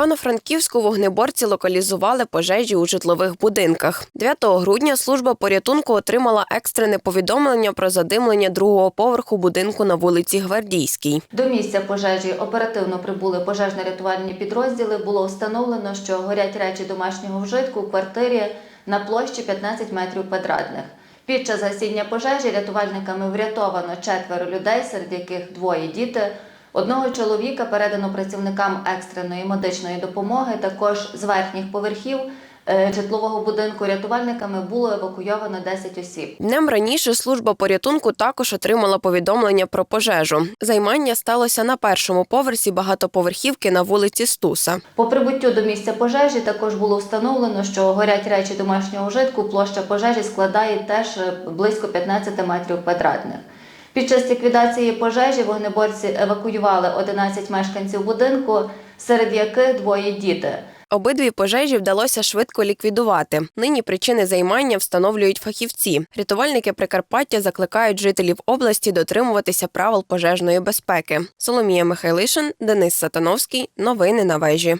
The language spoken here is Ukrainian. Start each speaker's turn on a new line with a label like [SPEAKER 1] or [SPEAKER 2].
[SPEAKER 1] Івано-Франківську вогнеборці локалізували пожежі у житлових будинках. 9 грудня служба порятунку отримала екстрене повідомлення про задимлення другого поверху будинку на вулиці Гвардійській.
[SPEAKER 2] До місця пожежі оперативно прибули пожежно-рятувальні підрозділи. Було встановлено, що горять речі домашнього вжитку у квартирі на площі 15 метрів квадратних. Під час гасіння пожежі рятувальниками врятовано четверо людей, серед яких двоє діти. Одного чоловіка передано працівникам екстреної медичної допомоги. Також з верхніх поверхів е, житлового будинку рятувальниками було евакуйовано 10 осіб.
[SPEAKER 1] Днем раніше служба порятунку також отримала повідомлення про пожежу. Займання сталося на першому поверсі багатоповерхівки на вулиці Стуса.
[SPEAKER 2] По прибуттю до місця пожежі також було встановлено, що горять речі домашнього вжитку. Площа пожежі складає теж е, близько 15 метрів квадратних. Під час ліквідації пожежі вогнеборці евакуювали 11 мешканців будинку, серед яких двоє діти.
[SPEAKER 1] Обидві пожежі вдалося швидко ліквідувати. Нині причини займання встановлюють фахівці. Рятувальники Прикарпаття закликають жителів області дотримуватися правил пожежної безпеки. Соломія Михайлишин, Денис Сатановський. Новини на вежі.